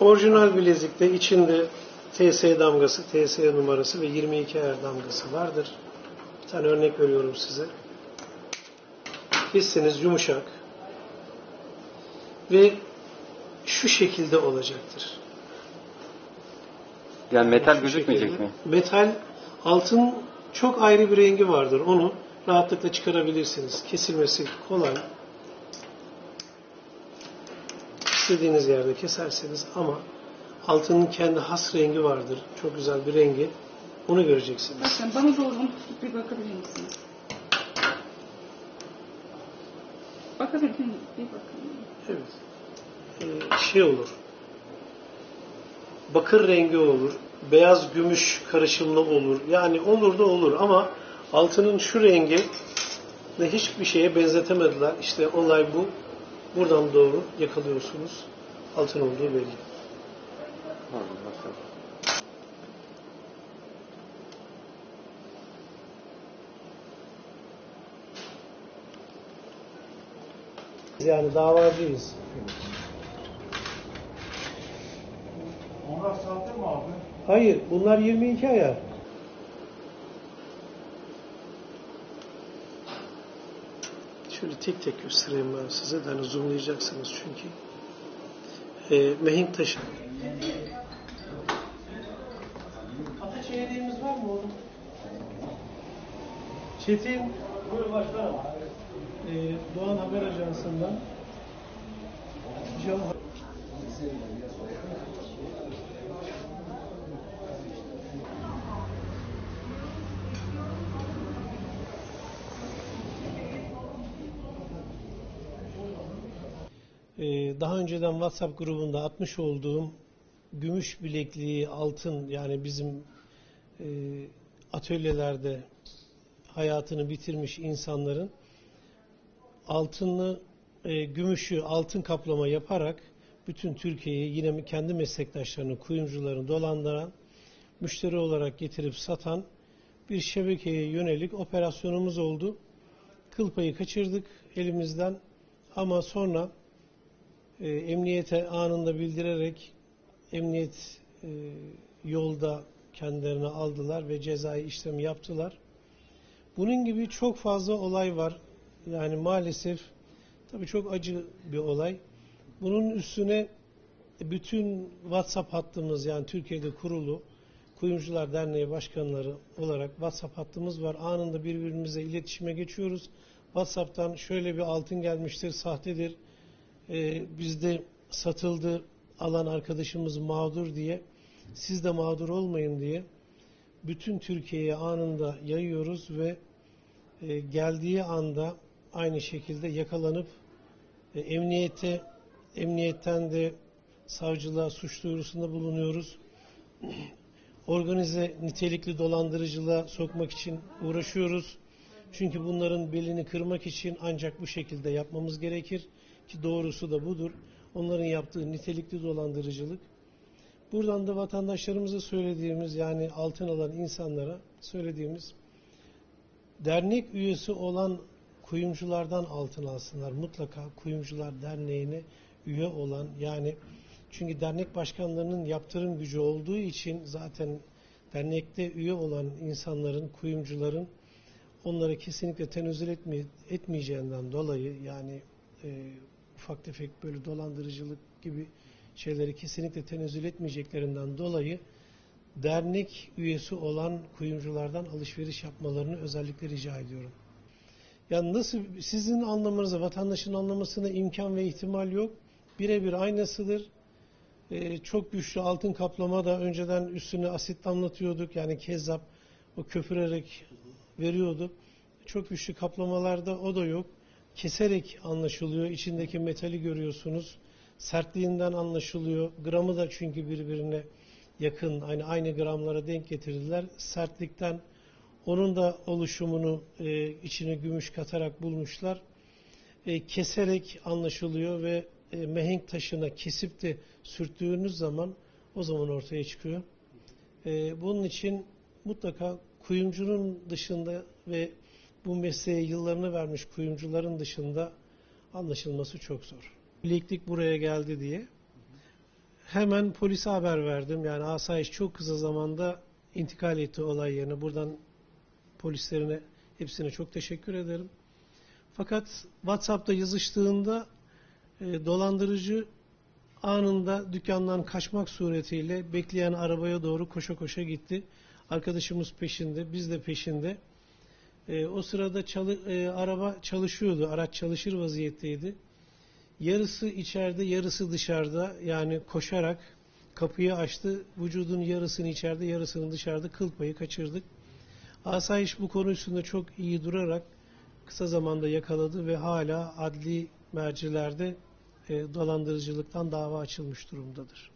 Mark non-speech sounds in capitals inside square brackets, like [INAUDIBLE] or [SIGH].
Orijinal bilezikte içinde TS damgası, TS numarası ve 22 ayar damgası vardır. Bir tane örnek veriyorum size. Hisseniz yumuşak ve şu şekilde olacaktır. Yani metal Şu gözükmeyecek şekilde. mi? Metal, altın çok ayrı bir rengi vardır. Onu rahatlıkla çıkarabilirsiniz. Kesilmesi kolay. İstediğiniz yerde keserseniz ama altının kendi has rengi vardır. Çok güzel bir rengi. Onu göreceksiniz. Bakın bana doğru bir bakabilir misiniz? Bakabilir miyim? Bir bakın. Evet. Ee, şey olur. Bakır rengi olur. Beyaz gümüş karışımlı olur. Yani olur da olur ama altının şu rengi ne hiçbir şeye benzetemediler. İşte olay bu. Buradan doğru yakalıyorsunuz. Altın olduğu belli. Yani davacıyız. Onlar sahte mi abi? Hayır, bunlar 22 ayar. Şöyle tek tek göstereyim ben size. de Hani zoomlayacaksınız çünkü. Ee, mihenk taşı. Ata çeyreğimiz var mı oğlum? Çetin. Buyur başkanım. Ee, Doğan Haber Ajansı'ndan. Cam Ee, daha önceden WhatsApp grubunda atmış olduğum gümüş bilekliği, altın yani bizim e, atölyelerde hayatını bitirmiş insanların altını, e, gümüşü altın kaplama yaparak bütün Türkiye'yi yine kendi meslektaşlarını, kuyumcularını dolandıran, müşteri olarak getirip satan bir şebekeye yönelik operasyonumuz oldu. Kıl payı kaçırdık elimizden ama sonra e, emniyete anında bildirerek emniyet e, yolda kendilerini aldılar ve cezai işlemi yaptılar. Bunun gibi çok fazla olay var. Yani maalesef tabii çok acı bir olay. Bunun üstüne bütün WhatsApp hattımız yani Türkiye'de kurulu Kuyumcular Derneği başkanları olarak WhatsApp hattımız var. Anında birbirimize iletişime geçiyoruz. WhatsApp'tan şöyle bir altın gelmiştir, sahtedir. Ee, bizde satıldı, alan arkadaşımız mağdur diye. Siz de mağdur olmayın diye bütün Türkiye'ye anında yayıyoruz ve e, geldiği anda aynı şekilde yakalanıp e, emniyete emniyetten de savcılığa suç duyurusunda bulunuyoruz. [CLEARS THROAT] Organize nitelikli dolandırıcılığa sokmak için uğraşıyoruz. Çünkü bunların belini kırmak için ancak bu şekilde yapmamız gerekir ki doğrusu da budur. Onların yaptığı nitelikli dolandırıcılık. Buradan da vatandaşlarımıza söylediğimiz yani altın alan insanlara söylediğimiz dernek üyesi olan kuyumculardan altın alsınlar. Mutlaka kuyumcular derneğine üye olan yani çünkü dernek başkanlarının yaptırım gücü olduğu için zaten dernekte üye olan insanların, kuyumcuların onlara kesinlikle tenezzül etme, etmeyeceğinden dolayı yani e, ufak tefek böyle dolandırıcılık gibi şeyleri kesinlikle tenezzül etmeyeceklerinden dolayı dernek üyesi olan kuyumculardan alışveriş yapmalarını özellikle rica ediyorum. Yani nasıl sizin anlamanıza, vatandaşın anlamasına imkan ve ihtimal yok. Birebir aynısıdır. Ee, çok güçlü altın kaplama da önceden üstüne asit damlatıyorduk. Yani kezzap o köpürerek veriyorduk. Çok güçlü kaplamalarda o da yok. Keserek anlaşılıyor. İçindeki metali görüyorsunuz. Sertliğinden anlaşılıyor. Gramı da çünkü birbirine yakın, aynı aynı gramlara denk getirdiler. Sertlikten onun da oluşumunu e, içine gümüş katarak bulmuşlar. E, keserek anlaşılıyor ve e, mehenk taşına kesip de sürttüğünüz zaman o zaman ortaya çıkıyor. E, bunun için mutlaka kuyumcunun dışında ve bu mesleğe yıllarını vermiş kuyumcuların dışında anlaşılması çok zor. Bileklik buraya geldi diye Hemen polise haber verdim. Yani asayiş çok kısa zamanda intikal etti olay yerine. Buradan polislerine hepsine çok teşekkür ederim. Fakat WhatsApp'ta yazıştığında e, dolandırıcı anında dükkandan kaçmak suretiyle bekleyen arabaya doğru koşa koşa gitti. Arkadaşımız peşinde, biz de peşinde. E, o sırada çalı- e, araba çalışıyordu, araç çalışır vaziyetteydi. Yarısı içeride, yarısı dışarıda. Yani koşarak kapıyı açtı. Vücudun yarısını içeride, yarısını dışarıda kıl payı kaçırdık. Asayiş bu konu üstünde çok iyi durarak kısa zamanda yakaladı ve hala adli mercilerde e, dolandırıcılıktan dava açılmış durumdadır.